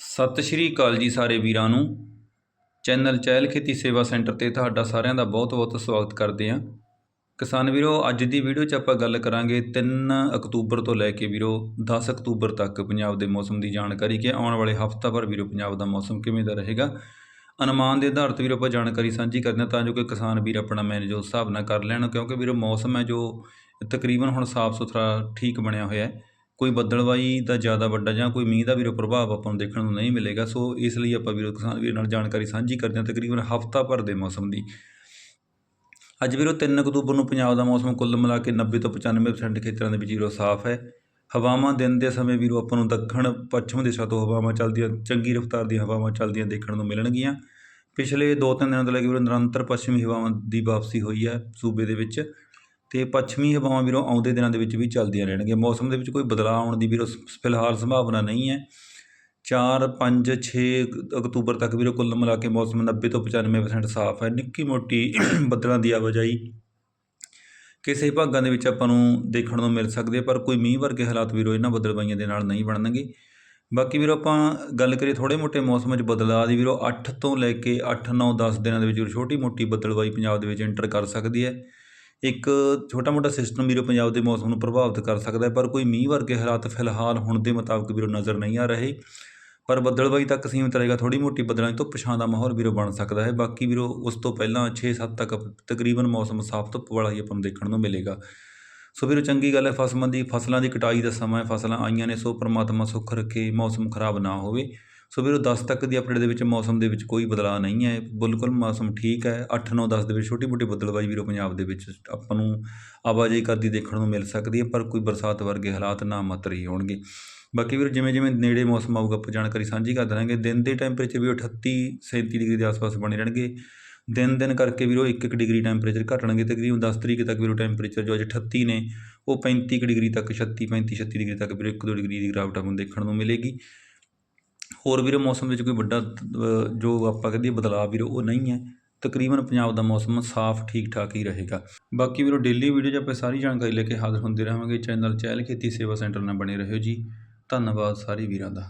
ਸਤਿ ਸ਼੍ਰੀ ਅਕਾਲ ਜੀ ਸਾਰੇ ਵੀਰਾਂ ਨੂੰ। ਚੈਨਲ ਚਹਿਲ ਖੇਤੀ ਸੇਵਾ ਸੈਂਟਰ ਤੇ ਤੁਹਾਡਾ ਸਾਰਿਆਂ ਦਾ ਬਹੁਤ-ਬਹੁਤ ਸਵਾਗਤ ਕਰਦੇ ਹਾਂ। ਕਿਸਾਨ ਵੀਰੋ, ਅੱਜ ਦੀ ਵੀਡੀਓ 'ਚ ਆਪਾਂ ਗੱਲ ਕਰਾਂਗੇ 3 ਅਕਤੂਬਰ ਤੋਂ ਲੈ ਕੇ ਵੀਰੋ 10 ਅਕਤੂਬਰ ਤੱਕ ਪੰਜਾਬ ਦੇ ਮੌਸਮ ਦੀ ਜਾਣਕਾਰੀ ਕਿ ਆਉਣ ਵਾਲੇ ਹਫ਼ਤਾ ਭਰ ਵੀਰੋ ਪੰਜਾਬ ਦਾ ਮੌਸਮ ਕਿਵੇਂ ਦਾ ਰਹੇਗਾ। ਅਨੁਮਾਨ ਦੇ ਆਧਾਰ ਤੇ ਵੀਰੋ ਆਪਾਂ ਜਾਣਕਾਰੀ ਸਾਂਝੀ ਕਰਦੇ ਹਾਂ ਤਾਂ ਜੋ ਕਿ ਕਿਸਾਨ ਵੀਰ ਆਪਣਾ ਮੈਨੇਜ ਉਸ ਹਿਸਾਬ ਨਾਲ ਕਰ ਲੈਣ ਕਿਉਂਕਿ ਵੀਰੋ ਮੌਸਮ ਹੈ ਜੋ ਤਕਰੀਬਨ ਹੁਣ ਸਾਫ਼ ਸੁਥਰਾ ਠੀਕ ਬਣਿਆ ਹੋਇਆ ਹੈ। ਕੋਈ ਬੱਦਲਵਾਈ ਦਾ ਜ਼ਿਆਦਾ ਵੱਡਾ ਜਾਂ ਕੋਈ ਮੀਂਹ ਦਾ ਵੀਰੋ ਪ੍ਰਭਾਵ ਆਪਾਂ ਨੂੰ ਦੇਖਣ ਨੂੰ ਨਹੀਂ ਮਿਲੇਗਾ, ਸੋ ਇਸ ਲਈ ਆਪਾਂ ਵੀਰੋ ਕਿਸਾਨ ਵੀਰ ਨਾਲ ਜਾਣਕਾਰੀ ਸਾਂਝੀ ਕਰਦੇ ਹਾਂ ਤਕਰੀਬਨ ਹਫ਼ਤਾ ਭਰ ਦੇ ਮੌਸਮ ਦੀ। ਅੱਜ ਵੀਰੋ 3 ਅਕਤੂਬਰ ਨੂੰ ਪੰਜਾਬ ਦਾ ਮੌਸਮ ਕੁੱਲ ਮਿਲਾ ਕੇ 90 ਤੋਂ 95% ਖੇਤਰਾਂ ਦੇ ਵਿੱਚ ਵੀਰੋ ਸਾਫ਼ ਹੈ। ਹਵਾਵਾਂ ਦਿਨ ਦੇ ਸਮੇਂ ਵੀਰੋ ਆਪਾਂ ਨੂੰ ਦੱਖਣ, ਪੱਛਮ ਦਿਸ਼ਾ ਤੋਂ ਹਵਾਵਾਂ ਚੱਲਦੀਆਂ, ਚੰਗੀ ਰਫ਼ਤਾਰ ਦੀਆਂ ਹਵਾਵਾਂ ਚੱਲਦੀਆਂ ਦੇਖਣ ਨੂੰ ਮਿਲਣਗੀਆਂ। ਪਿਛਲੇ 2-3 ਦਿਨਾਂ ਤੋਂ ਲੈ ਕੇ ਵੀਰੋ ਨਿਰੰਤਰ ਪੱਛਮੀ ਹਵਾਵਾਂ ਦੀ ਵਾਪਸੀ ਹੋਈ ਹੈ ਸੂਬੇ ਦੇ ਵਿੱਚ। ਅਤੇ ਪੱਛਮੀ ਹਵਾਵਾਂ ਵੀਰੋ ਆਉਂਦੇ ਦਿਨਾਂ ਦੇ ਵਿੱਚ ਵੀ ਚੱਲਦੀਆਂ ਰਹਿਣਗੀਆਂ। ਮੌਸਮ ਦੇ ਵਿੱਚ ਕੋਈ ਬਦਲਾਅ ਆਉਣ ਦੀ ਵੀਰੋ ਫਿਲਹਾਲ ਸੰਭਾਵਨਾ ਨਹੀਂ ਹੈ। 4 5 6 ਅਕਤੂਬਰ ਤੱਕ ਵੀਰੋ ਕੁੱਲ ਮਿਲਾ ਕੇ ਮੌਸਮ 90 ਤੋਂ 95% ਸਾਫ਼ ਹੈ। ਨਿੱਕੀ ਮੋਟੀ ਬੱਦਲਾਂ ਦੀ ਆਵਾਜਾਈ ਕਿਸੇ ਭਾਗਾਂ ਦੇ ਵਿੱਚ ਆਪਾਂ ਨੂੰ ਦੇਖਣ ਨੂੰ ਮਿਲ ਸਕਦੀ ਹੈ, ਪਰ ਕੋਈ ਮੀਂਹ ਵਰਗੇ ਹਾਲਾਤ ਵੀਰੋ ਇਹਨਾਂ ਬੱਦਲਬਾਈਆਂ ਦੇ ਨਾਲ ਨਹੀਂ ਬਣਨਗੇ। ਬਾਕੀ ਵੀਰੋ ਆਪਾਂ ਗੱਲ ਕਰੀਏ ਥੋੜੇ ਮੋਟੇ ਮੌਸਮ ਵਿੱਚ ਬਦਲਾਅ ਦੀ, ਵੀਰੋ 8 ਤੋਂ ਲੈ ਕੇ 8 9 10 ਦਿਨਾਂ ਦੇ ਵਿੱਚ ਵੀਰੋ ਛੋਟੀ ਮੋਟੀ ਬੱਦਲਬਾਈ ਪੰਜਾਬ ਦੇ ਵਿੱਚ ਐਂਟਰ ਕਰ ਸਕਦੀ ਹੈ। ਇੱਕ ਛੋਟਾ ਮੋਟਾ ਸਿਸਟਮ ਵੀਰੋ ਪੰਜਾਬ ਦੇ ਮੌਸਮ ਨੂੰ ਪ੍ਰਭਾਵਿਤ ਕਰ ਸਕਦਾ ਪਰ ਕੋਈ ਮੀਂਹ ਵਰਗੇ ਹਾਲਾਤ ਫਿਲਹਾਲ ਹੁਣ ਦੇ ਮੁਤਾਬਕ ਵੀਰੋ ਨਜ਼ਰ ਨਹੀਂ ਆ ਰਹੇ। ਪਰ ਬੱਦਲਬਾਈ ਤੱਕ ਸੀਮਿਤ ਰਹੇਗਾ ਥੋੜੀ ਮੋਟੀ ਬੱਦਲਾਂ ਤੋਂ ਪਛਾਂ ਦਾ ਮਾਹੌਲ ਵੀਰੋ ਬਣ ਸਕਦਾ ਹੈ। ਬਾਕੀ ਵੀਰੋ ਉਸ ਤੋਂ ਪਹਿਲਾਂ 6-7 ਤੱਕ ਤਕਰੀਬਨ ਮੌਸਮ ਸਾਫ਼ ਧੁੱਪ ਵਾਲਾ ਹੀ ਆਪਾਂ ਨੂੰ ਦੇਖਣ ਨੂੰ ਮਿਲੇਗਾ। ਸੋ ਵੀਰੋ ਚੰਗੀ ਗੱਲ ਹੈ ਫਸਲਾਂ ਦੀ ਫਸਲਾਂ ਦੀ ਕਟਾਈ ਦਾ ਸਮਾਂ ਹੈ, ਫਸਲਾਂ ਆਈਆਂ ਨੇ, ਸੋ ਪ੍ਰਮਾਤਮਾ ਸੁੱਖ ਰੱਖੇ, ਮੌਸਮ ਖਰਾਬ ਨਾ ਹੋਵੇ। ਸੋ ਵੀਰੋ 10 ਤੱਕ ਦੀ ਅਪਡੇਟ ਦੇ ਵਿੱਚ ਮੌਸਮ ਦੇ ਵਿੱਚ ਕੋਈ ਬਦਲਾਅ ਨਹੀਂ ਹੈ। ਬਿਲਕੁਲ ਮੌਸਮ ਠੀਕ ਹੈ। 8 9 10 ਦੇ ਵਿੱਚ ਛੋਟੀ ਮੋਟੀ ਬੱਦਲਬਾਈ ਵੀਰੋ ਪੰਜਾਬ ਦੇ ਵਿੱਚ ਆਪਾਂ ਨੂੰ ਆਵਾਜਾਈ ਕਰਦੀ ਦੇਖਣ ਨੂੰ ਮਿਲ ਸਕਦੀ ਹੈ, ਪਰ ਕੋਈ ਬਰਸਾਤ ਵਰਗੇ ਹਾਲਾਤ ਨਾ ਮਤਰੀ ਹੋਣਗੇ। ਬਾਕੀ ਵੀਰ, ਜਿਵੇਂ ਜਿਵੇਂ ਨੇੜੇ ਮੌਸਮ ਆਊਗਾ, ਆਪਾਂ ਜਾਣਕਾਰੀ ਸਾਂਝੀ ਕਰ ਦੇਵਾਂਗੇ ਦਿਨ ਦੇ ਟੈਂਪਰੇਚਰ ਵੀ 38 37 ਡਿਗਰੀ ਦੇ ਆਸ-ਪਾਸ ਬਣੇ ਰਹਿਣਗੇ। ਦਿਨ ਦਿਨ ਕਰਕੇ ਵੀਰੋ 1-1 ਡਿਗਰੀ ਟੈਂਪਰੇਚਰ ਘਟਣਗੇ ਤਕਰੀਬਨ 10 ਤਰੀਕ ਤੱਕ ਵੀਰੋ ਟੈਂਪਰੇਚਰ ਜੋ ਅੱਜ 38 ਨੇ, ਉਹ 35 ਕੁ ਡਿਗਰੀ ਤੱਕ 36 35 36 ਡਿਗਰੀ ਤੱਕ ਵੀਰੋ 1-2 ਡਿਗਰੀ ਦੀ ਗਿਰਾਵਟ ਆਪਾਂ ਨੂੰ ਦੇਖਣ ਨੂੰ ਮਿਲੇਗੀ। ਹੋਰ ਵੀਰੋ ਮੌਸਮ ਵਿੱਚ ਕੋਈ ਵੱਡਾ ਜੋ ਆਪਾਂ ਕਹਿ ਦਈਏ ਬਦਲਾਅ ਵੀਰੋ ਉਹ ਨਹੀਂ ਹੈ। ਤਕਰੀਬਨ ਪੰਜਾਬ ਦਾ ਮੌਸਮ ਸਾਫ਼ ਠੀਕ ਠਾਕ ਹੀ ਰਹੇਗਾ। ਬਾਕੀ ਵੀਰੋ ਡੇਲੀ ਵੀਡੀਓ 'ਚ ਆਪਾਂ ਸਾਰੀ ਜਾਣਕਾਰੀ ਲੈ ਕੇ ਹਾਜ਼ਰ ਹੁੰਦੇ ਰਹਾਂਗੇ। ਚੈਨਲ ਚਹਿਲ ਖੇਤੀ ਸੇਵਾ ਸੈਂਟਰ ਨਾਲ ਬਣੇ ਰਹੋ ਜੀ। ਧੰਨਵਾਦ ਸਾਰੇ ਵੀਰਾਂ ਦਾ।